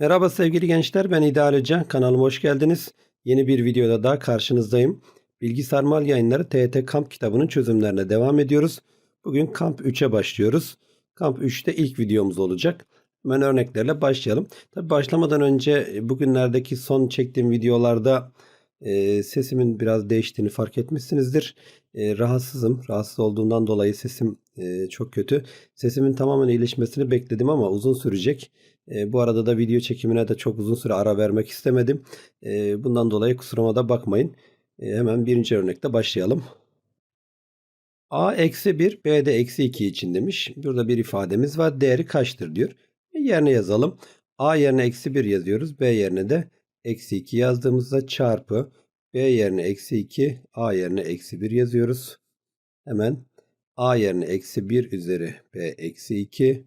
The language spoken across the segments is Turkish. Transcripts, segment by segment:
Merhaba sevgili gençler ben İdeal Hoca. Kanalıma hoş geldiniz. Yeni bir videoda daha karşınızdayım. Bilgi Sarmal Yayınları TET Kamp kitabının çözümlerine devam ediyoruz. Bugün Kamp 3'e başlıyoruz. Kamp 3'te ilk videomuz olacak. Hemen örneklerle başlayalım. Tabi başlamadan önce e, bugünlerdeki son çektiğim videolarda e, sesimin biraz değiştiğini fark etmişsinizdir. E, rahatsızım. Rahatsız olduğundan dolayı sesim e, çok kötü. Sesimin tamamen iyileşmesini bekledim ama uzun sürecek. E, bu arada da video çekimine de çok uzun süre ara vermek istemedim. E, bundan dolayı kusuruma da bakmayın. E, hemen birinci örnekte başlayalım. A eksi 1, B de eksi 2 için demiş. Burada bir ifademiz var. Değeri kaçtır diyor. E, yerine yazalım. A yerine eksi 1 yazıyoruz. B yerine de eksi 2 yazdığımızda çarpı B yerine eksi 2, A yerine eksi 1 yazıyoruz. Hemen A yerine eksi 1 üzeri B eksi 2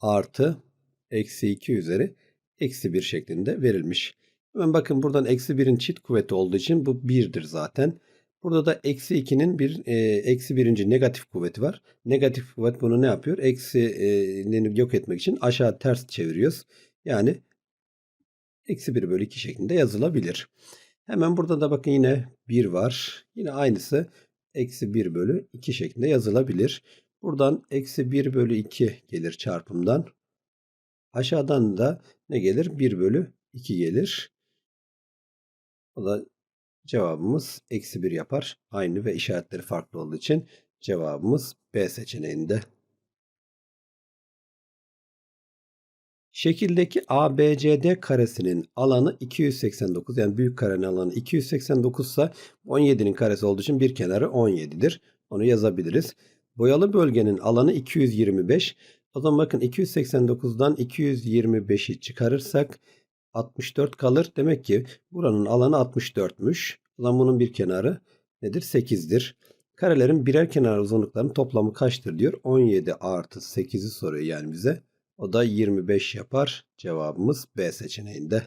artı eksi 2 üzeri eksi 1 şeklinde verilmiş. Hemen bakın buradan eksi 1'in çift kuvveti olduğu için bu 1'dir zaten. Burada da eksi 2'nin bir e, eksi birinci negatif kuvveti var. Negatif kuvvet bunu ne yapıyor? Eksi yok etmek için aşağı ters çeviriyoruz. Yani eksi 1 bölü 2 şeklinde yazılabilir. Hemen burada da bakın yine 1 var. Yine aynısı eksi 1 bölü 2 şeklinde yazılabilir. Buradan eksi 1 bölü 2 gelir çarpımdan. Aşağıdan da ne gelir? 1 bölü 2 gelir. O da cevabımız eksi 1 yapar. Aynı ve işaretleri farklı olduğu için cevabımız B seçeneğinde. Şekildeki ABCD karesinin alanı 289 yani büyük karenin alanı 289 ise 17'nin karesi olduğu için bir kenarı 17'dir. Onu yazabiliriz. Boyalı bölgenin alanı 225. O zaman bakın 289'dan 225'i çıkarırsak 64 kalır. Demek ki buranın alanı 64'müş. O zaman bunun bir kenarı nedir? 8'dir. Karelerin birer kenar uzunluklarının toplamı kaçtır diyor. 17 artı 8'i soruyor yani bize. O da 25 yapar. Cevabımız B seçeneğinde.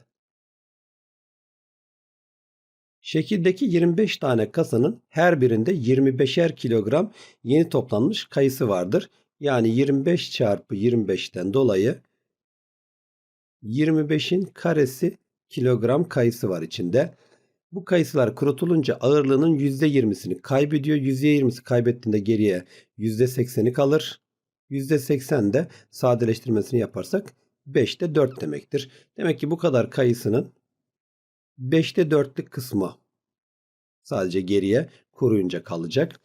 Şekildeki 25 tane kasanın her birinde 25'er kilogram yeni toplanmış kayısı vardır. Yani 25 çarpı 25'ten dolayı 25'in karesi kilogram kayısı var içinde. Bu kayısılar kurutulunca ağırlığının %20'sini kaybediyor. %20'si kaybettiğinde geriye %80'i kalır. %80 de sadeleştirmesini yaparsak 5'te 4 demektir. Demek ki bu kadar kayısının 5'te 4'lük kısmı sadece geriye kuruyunca kalacak.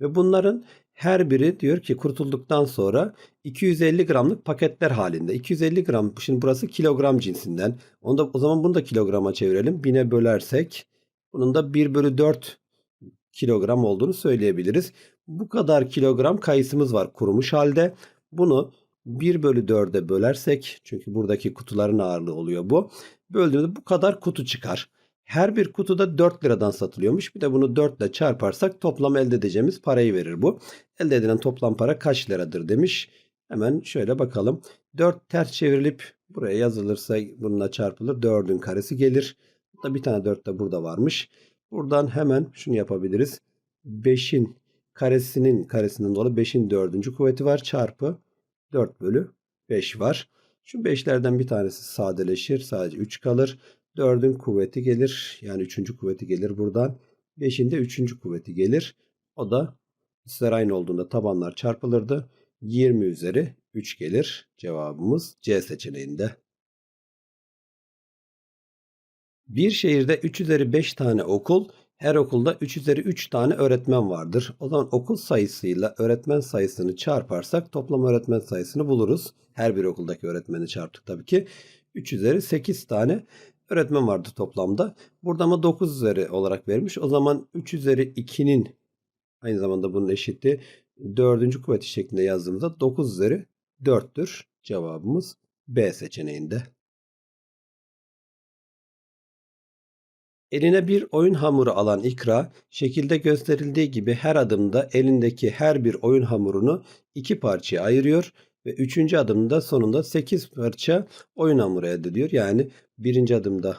Ve bunların her biri diyor ki kurtulduktan sonra 250 gramlık paketler halinde. 250 gram şimdi burası kilogram cinsinden. Onda, o zaman bunu da kilograma çevirelim. 1000'e bölersek bunun da 1 bölü 4 kilogram olduğunu söyleyebiliriz. Bu kadar kilogram kayısımız var kurumuş halde. Bunu 1 bölü 4'e bölersek çünkü buradaki kutuların ağırlığı oluyor bu. Böldüğümüzde bu kadar kutu çıkar. Her bir kutuda 4 liradan satılıyormuş. Bir de bunu 4 ile çarparsak toplam elde edeceğimiz parayı verir bu. Elde edilen toplam para kaç liradır demiş. Hemen şöyle bakalım. 4 ters çevrilip buraya yazılırsa bununla çarpılır. 4'ün karesi gelir. Da bir tane 4 de burada varmış. Buradan hemen şunu yapabiliriz. 5'in karesinin karesinden dolayı 5'in 4. kuvveti var. Çarpı 4 bölü 5 var. Şu 5'lerden bir tanesi sadeleşir. Sadece 3 kalır. 4'ün kuvveti gelir. Yani 3. kuvveti gelir buradan. 5'in de 3. kuvveti gelir. O da ister aynı olduğunda tabanlar çarpılırdı. 20 üzeri 3 gelir. Cevabımız C seçeneğinde. Bir şehirde 3 üzeri 5 tane okul, her okulda 3 üzeri 3 tane öğretmen vardır. O zaman okul sayısıyla öğretmen sayısını çarparsak toplam öğretmen sayısını buluruz. Her bir okuldaki öğretmeni çarptık tabii ki. 3 üzeri 8 tane öğretmen vardı toplamda. Burada ama 9 üzeri olarak vermiş. O zaman 3 üzeri 2'nin aynı zamanda bunun eşiti 4. kuvveti şeklinde yazdığımızda 9 üzeri 4'tür. Cevabımız B seçeneğinde. Eline bir oyun hamuru alan İkra, şekilde gösterildiği gibi her adımda elindeki her bir oyun hamurunu iki parçaya ayırıyor ve üçüncü adımda sonunda 8 parça oyun hamuru elde ediyor. Yani birinci adımda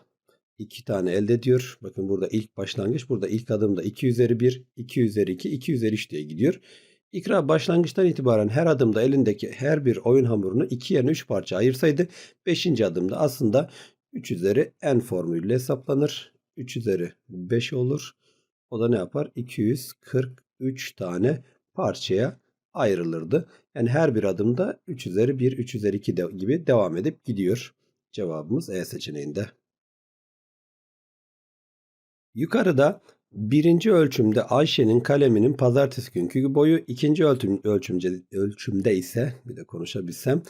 2 tane elde ediyor. Bakın burada ilk başlangıç. Burada ilk adımda 2 üzeri 1, 2 üzeri 2, 2 üzeri 3 diye gidiyor. İkra başlangıçtan itibaren her adımda elindeki her bir oyun hamurunu 2 yerine 3 parça ayırsaydı 5. adımda aslında 3 üzeri n formülüyle hesaplanır. 3 üzeri 5 olur. O da ne yapar? 243 tane parçaya ayrılırdı. Yani her bir adımda 3 üzeri 1, 3 üzeri 2 de, gibi devam edip gidiyor. Cevabımız E seçeneğinde. Yukarıda birinci ölçümde Ayşe'nin kaleminin pazartesi günkü boyu, ikinci ölçüm, ölçümce, ölçümde ise bir de konuşabilsem,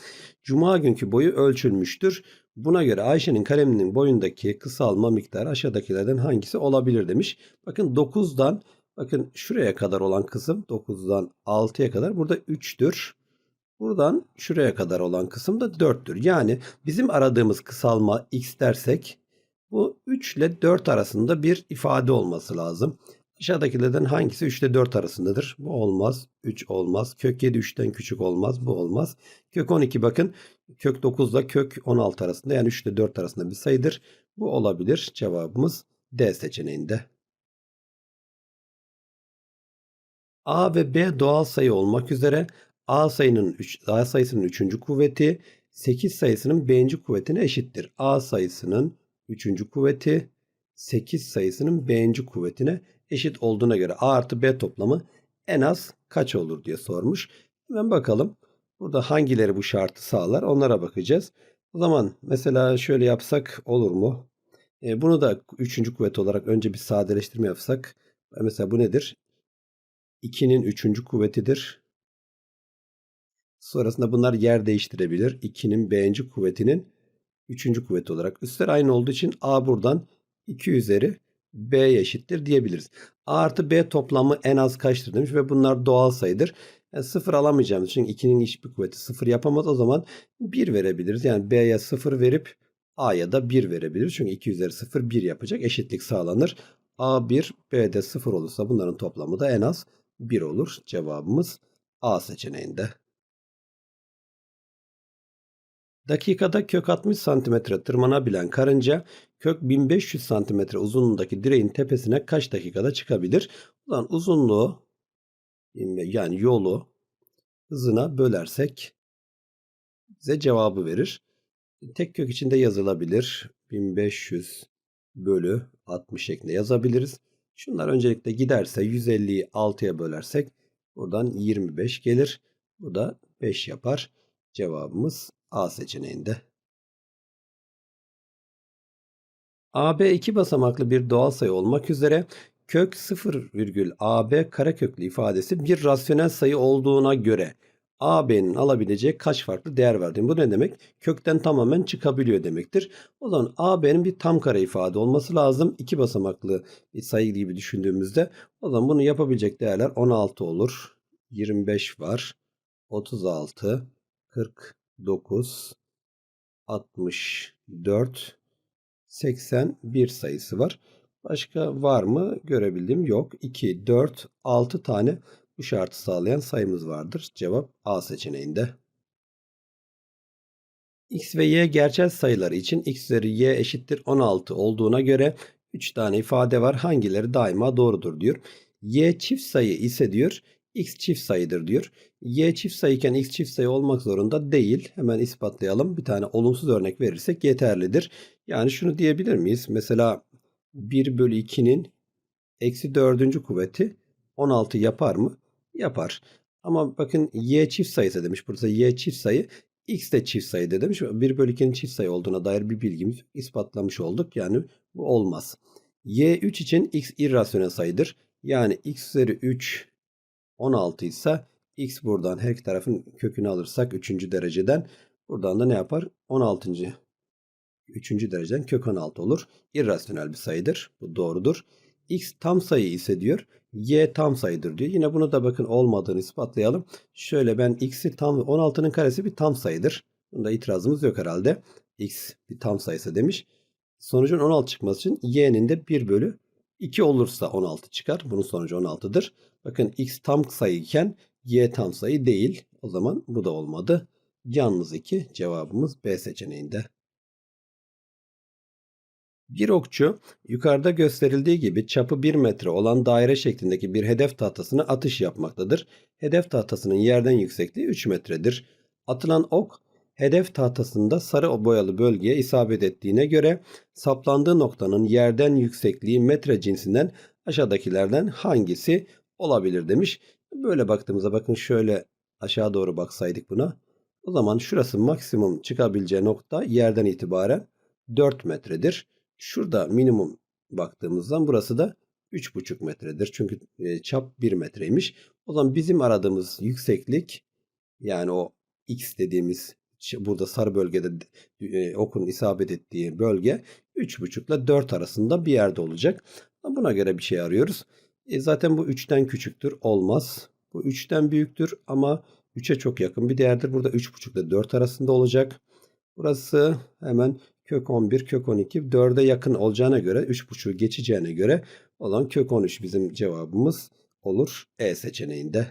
cuma günkü boyu ölçülmüştür. Buna göre Ayşe'nin kaleminin boyundaki kısalma miktarı aşağıdakilerden hangisi olabilir demiş. Bakın 9'dan bakın şuraya kadar olan kısım 9'dan 6'ya kadar burada 3'tür. Buradan şuraya kadar olan kısım da 4'tür. Yani bizim aradığımız kısalma x dersek bu 3 ile 4 arasında bir ifade olması lazım. Aşağıdakilerden hangisi 3 ile 4 arasındadır? Bu olmaz. 3 olmaz. Kök 7 3'ten küçük olmaz. Bu olmaz. Kök 12 bakın. Kök 9 ile kök 16 arasında yani 3 ile 4 arasında bir sayıdır. Bu olabilir. Cevabımız D seçeneğinde. A ve B doğal sayı olmak üzere A sayının 3 A sayısının 3. kuvveti 8 sayısının B'inci kuvvetine eşittir. A sayısının 3. kuvveti 8 sayısının B'inci kuvvetine eşit olduğuna göre A artı B toplamı en az kaç olur diye sormuş. Hemen bakalım. Burada hangileri bu şartı sağlar onlara bakacağız. O zaman mesela şöyle yapsak olur mu? E, bunu da 3. kuvvet olarak önce bir sadeleştirme yapsak. Mesela bu nedir? 2'nin 3. kuvvetidir. Sonrasında bunlar yer değiştirebilir. 2'nin B'inci kuvvetinin 3. kuvveti olarak. Üstler aynı olduğu için A buradan 2 üzeri B eşittir diyebiliriz. A artı B toplamı en az kaçtır demiş ve bunlar doğal sayıdır. Yani sıfır alamayacağımız için 2'nin hiçbir kuvveti sıfır yapamaz. O zaman 1 verebiliriz. Yani B'ye 0 verip A'ya da 1 verebiliriz. Çünkü 2 üzeri 0 1 yapacak. Eşitlik sağlanır. A 1 B'de 0 olursa bunların toplamı da en az 1 olur. Cevabımız A seçeneğinde. Dakikada kök 60 santimetre tırmanabilen karınca kök 1500 santimetre uzunluğundaki direğin tepesine kaç dakikada çıkabilir? Zaman uzunluğu yani yolu hızına bölersek bize cevabı verir. Tek kök içinde yazılabilir. 1500 bölü 60 şeklinde yazabiliriz. Şunlar öncelikle giderse 150'yi 6'ya bölersek buradan 25 gelir. Bu da 5 yapar. Cevabımız A seçeneğinde. AB iki basamaklı bir doğal sayı olmak üzere kök 0,AB kareköklü ifadesi bir rasyonel sayı olduğuna göre AB'nin alabileceği kaç farklı değer verdiğim. Bu ne demek? Kökten tamamen çıkabiliyor demektir. O zaman AB'nin bir tam kare ifade olması lazım. İki basamaklı bir sayı gibi düşündüğümüzde o zaman bunu yapabilecek değerler 16 olur. 25 var. 36, 49, 64, 81 sayısı var. Başka var mı? Görebildiğim yok. 2, 4, 6 tane bu şartı sağlayan sayımız vardır. Cevap A seçeneğinde. X ve Y gerçel sayılar için X üzeri Y eşittir 16 olduğuna göre 3 tane ifade var. Hangileri daima doğrudur diyor. Y çift sayı ise diyor x çift sayıdır diyor. Y çift sayıyken x çift sayı olmak zorunda değil. Hemen ispatlayalım. Bir tane olumsuz örnek verirsek yeterlidir. Yani şunu diyebilir miyiz? Mesela 1 bölü 2'nin eksi 4. kuvveti 16 yapar mı? Yapar. Ama bakın y çift sayısı demiş. Burada y çift sayı x de çift sayıdır demiş. 1 bölü 2'nin çift sayı olduğuna dair bir bilgimiz ispatlamış olduk. Yani bu olmaz. y3 için x irrasyonel sayıdır. Yani x üzeri 3 16 ise x buradan her iki tarafın kökünü alırsak 3. dereceden buradan da ne yapar? 16. 3. dereceden kök 16 olur. İrrasyonel bir sayıdır. Bu doğrudur. x tam sayı ise diyor y tam sayıdır diyor. Yine bunu da bakın olmadığını ispatlayalım. Şöyle ben x'i tam 16'nın karesi bir tam sayıdır. Bunda itirazımız yok herhalde. x bir tam sayısı demiş. Sonucun 16 çıkması için y'nin de 1 bölü 2 olursa 16 çıkar. Bunun sonucu 16'dır. Bakın x tam sayı iken y tam sayı değil. O zaman bu da olmadı. Yalnız 2 cevabımız B seçeneğinde. Bir okçu yukarıda gösterildiği gibi çapı 1 metre olan daire şeklindeki bir hedef tahtasına atış yapmaktadır. Hedef tahtasının yerden yüksekliği 3 metredir. Atılan ok hedef tahtasında sarı boyalı bölgeye isabet ettiğine göre saplandığı noktanın yerden yüksekliği metre cinsinden aşağıdakilerden hangisi olabilir demiş. Böyle baktığımızda bakın şöyle aşağı doğru baksaydık buna. O zaman şurası maksimum çıkabileceği nokta yerden itibaren 4 metredir. Şurada minimum baktığımızdan burası da 3,5 metredir. Çünkü e, çap 1 metreymiş. O zaman bizim aradığımız yükseklik yani o x dediğimiz burada sarı bölgede e, okun isabet ettiği bölge 3,5 ile 4 arasında bir yerde olacak. Buna göre bir şey arıyoruz. E zaten bu 3'ten küçüktür. Olmaz. Bu 3'ten büyüktür ama 3'e çok yakın bir değerdir. Burada 3,5 ile 4 arasında olacak. Burası hemen kök 11, kök 12, 4'e yakın olacağına göre 3,5'u geçeceğine göre olan kök 13 bizim cevabımız olur E seçeneğinde.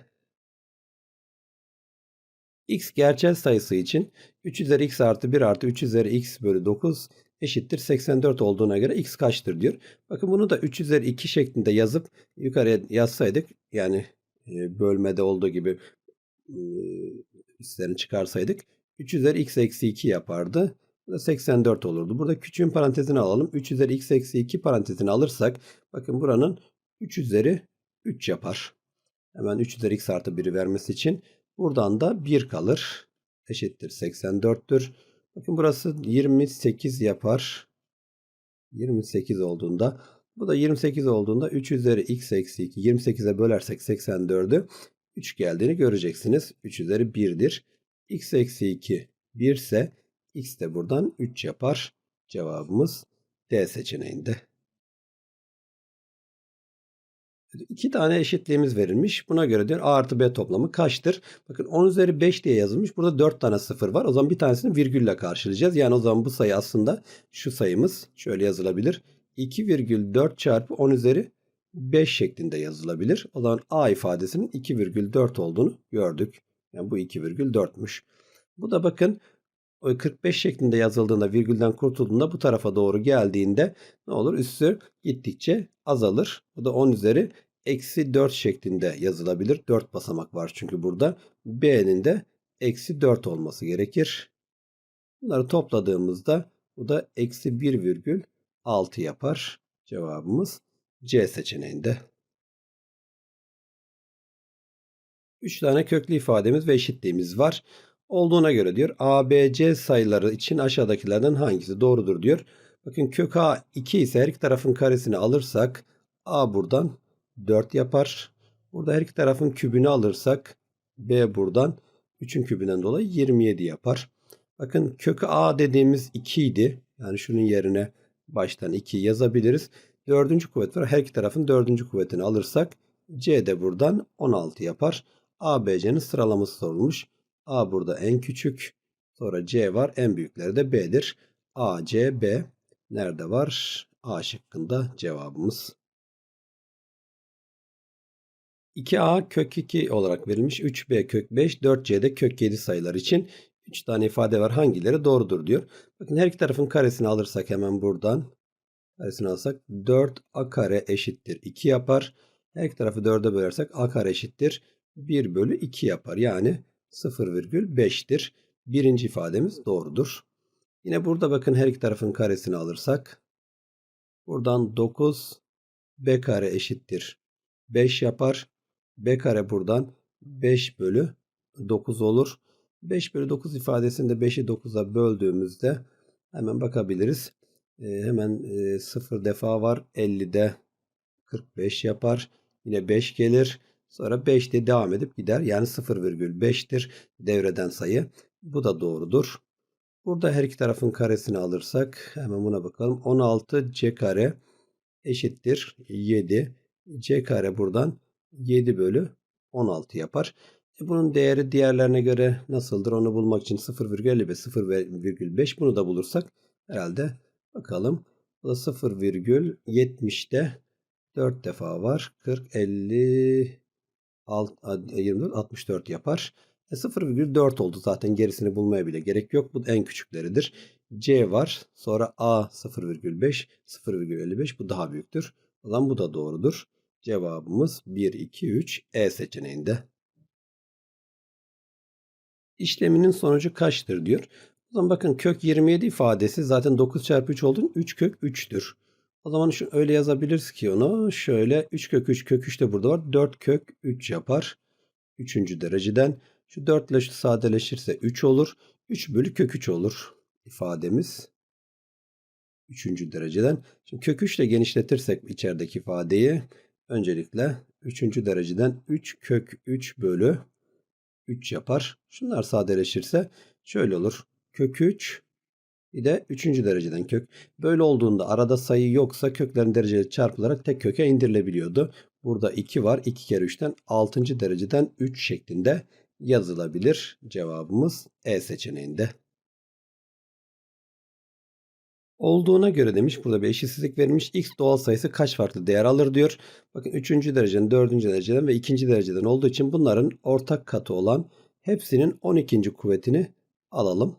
x gerçel sayısı için 3 üzeri x artı 1 artı 3 üzeri x bölü 9 eşittir 84 olduğuna göre x kaçtır diyor. Bakın bunu da 3 üzeri 2 şeklinde yazıp yukarıya yazsaydık yani e, bölmede olduğu gibi üstlerini çıkarsaydık 3 üzeri x eksi 2 yapardı. Bu da 84 olurdu. Burada küçüğün parantezini alalım. 3 üzeri x eksi 2 parantezini alırsak bakın buranın 3 üzeri 3 yapar. Hemen 3 üzeri x artı 1'i vermesi için buradan da 1 kalır. Eşittir 84'tür. Bakın burası 28 yapar. 28 olduğunda bu da 28 olduğunda 3 üzeri x eksi 2 28'e bölersek 84'ü 3 geldiğini göreceksiniz. 3 üzeri 1'dir. x eksi 2 1 ise x de buradan 3 yapar. Cevabımız D seçeneğinde. İki tane eşitliğimiz verilmiş. Buna göre diyor A artı B toplamı kaçtır? Bakın 10 üzeri 5 diye yazılmış. Burada 4 tane sıfır var. O zaman bir tanesini virgülle karşılayacağız. Yani o zaman bu sayı aslında şu sayımız şöyle yazılabilir. 2,4 çarpı 10 üzeri 5 şeklinde yazılabilir. O zaman A ifadesinin 2,4 olduğunu gördük. Yani bu 2,4'müş. Bu da bakın 45 şeklinde yazıldığında virgülden kurtulduğunda bu tarafa doğru geldiğinde ne olur? Üssü gittikçe azalır. Bu da 10 üzeri eksi 4 şeklinde yazılabilir. 4 basamak var çünkü burada. B'nin de eksi 4 olması gerekir. Bunları topladığımızda bu da eksi 1,6 yapar. Cevabımız C seçeneğinde. 3 tane köklü ifademiz ve eşitliğimiz var. Olduğuna göre diyor ABC sayıları için aşağıdakilerden hangisi doğrudur diyor. Bakın kök A 2 ise her iki tarafın karesini alırsak A buradan 4 yapar. Burada her iki tarafın kübünü alırsak B buradan 3'ün kübünden dolayı 27 yapar. Bakın kök A dediğimiz 2 idi. Yani şunun yerine baştan 2 yazabiliriz. Dördüncü kuvvet var. Her iki tarafın dördüncü kuvvetini alırsak C de buradan 16 yapar. A, B, C'nin sıralaması sorulmuş. A burada en küçük. Sonra C var. En büyükleri de B'dir. A, C, B. Nerede var? A şıkkında cevabımız. 2A kök 2 olarak verilmiş. 3B kök 5, 4C'de kök 7 sayılar için 3 tane ifade var. Hangileri doğrudur diyor. Bakın her iki tarafın karesini alırsak hemen buradan Karesini alsak 4a kare eşittir 2 yapar. Her iki tarafı 4'e bölersek a kare eşittir 1 bölü 2 yapar. Yani 0,5'tir. Birinci ifademiz doğrudur. Yine burada bakın her iki tarafın karesini alırsak buradan 9 b kare eşittir 5 yapar. B kare buradan 5 bölü 9 olur. 5 bölü 9 ifadesinde 5'i 9'a böldüğümüzde hemen bakabiliriz. E, hemen e, 0 defa var. 50'de 45 yapar. Yine 5 gelir. Sonra 5 de devam edip gider. Yani 0,5'tir devreden sayı. Bu da doğrudur. Burada her iki tarafın karesini alırsak hemen buna bakalım. 16 c kare eşittir 7. c kare buradan 7 bölü 16 yapar. E bunun değeri diğerlerine göre nasıldır onu bulmak için 0,55 0,5 bunu da bulursak herhalde Bakalım. Bu da 0,70'de 4 defa var. 40, 50, 24, 64 yapar. E 0,4 oldu zaten gerisini bulmaya bile gerek yok. Bu en küçükleridir. C var. Sonra A 0,5, 0,55 bu daha büyüktür. O zaman bu da doğrudur. Cevabımız 1, 2, 3 E seçeneğinde. İşleminin sonucu kaçtır diyor. O zaman bakın kök 27 ifadesi zaten 9 çarpı 3 olduğun 3 kök 3'tür. O zaman şu öyle yazabiliriz ki onu şöyle 3 kök 3 kök 3 de burada var. 4 kök 3 yapar. 3. dereceden. Şu 4 ile şu sadeleşirse 3 olur. 3 bölü kök 3 olur ifademiz. 3. dereceden. Şimdi kök 3 ile genişletirsek içerideki ifadeyi öncelikle 3. dereceden 3 kök 3 bölü 3 yapar. Şunlar sadeleşirse şöyle olur. Kök 3 bir de 3. dereceden kök. Böyle olduğunda arada sayı yoksa köklerin dereceleri çarpılarak tek köke indirilebiliyordu. Burada 2 var. 2 kere 3'ten 6. dereceden 3 şeklinde yazılabilir. Cevabımız E seçeneğinde. Olduğuna göre demiş burada bir eşitsizlik verilmiş. X doğal sayısı kaç farklı değer alır diyor. Bakın 3. dereceden, 4. dereceden ve 2. dereceden olduğu için bunların ortak katı olan hepsinin 12. kuvvetini alalım.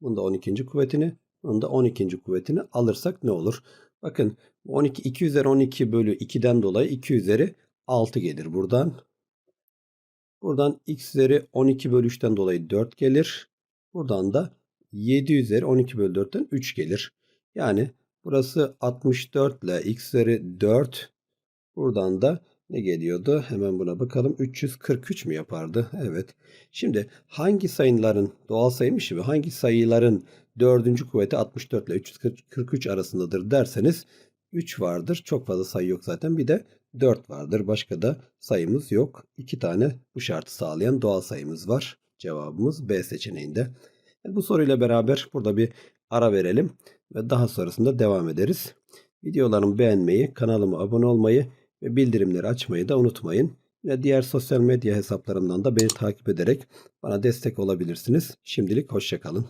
Bunda 12. kuvvetini, bunda 12. kuvvetini alırsak ne olur? Bakın 12 2 üzeri 12 bölü 2'den dolayı 2 üzeri 6 gelir buradan. Buradan x üzeri 12 bölü 3'ten dolayı 4 gelir. Buradan da 7 üzeri 12 bölü 4'ten 3 gelir. Yani burası 64 ile x üzeri 4. Buradan da ne geliyordu? Hemen buna bakalım. 343 mü yapardı? Evet. Şimdi hangi sayıların doğal sayıymış gibi hangi sayıların dördüncü kuvveti 64 ile 343 arasındadır derseniz 3 vardır. Çok fazla sayı yok zaten. Bir de 4 vardır. Başka da sayımız yok. 2 tane bu şartı sağlayan doğal sayımız var. Cevabımız B seçeneğinde. Bu soruyla beraber burada bir ara verelim ve daha sonrasında devam ederiz. Videolarımı beğenmeyi, kanalıma abone olmayı ve bildirimleri açmayı da unutmayın. Ve diğer sosyal medya hesaplarımdan da beni takip ederek bana destek olabilirsiniz. Şimdilik hoşçakalın.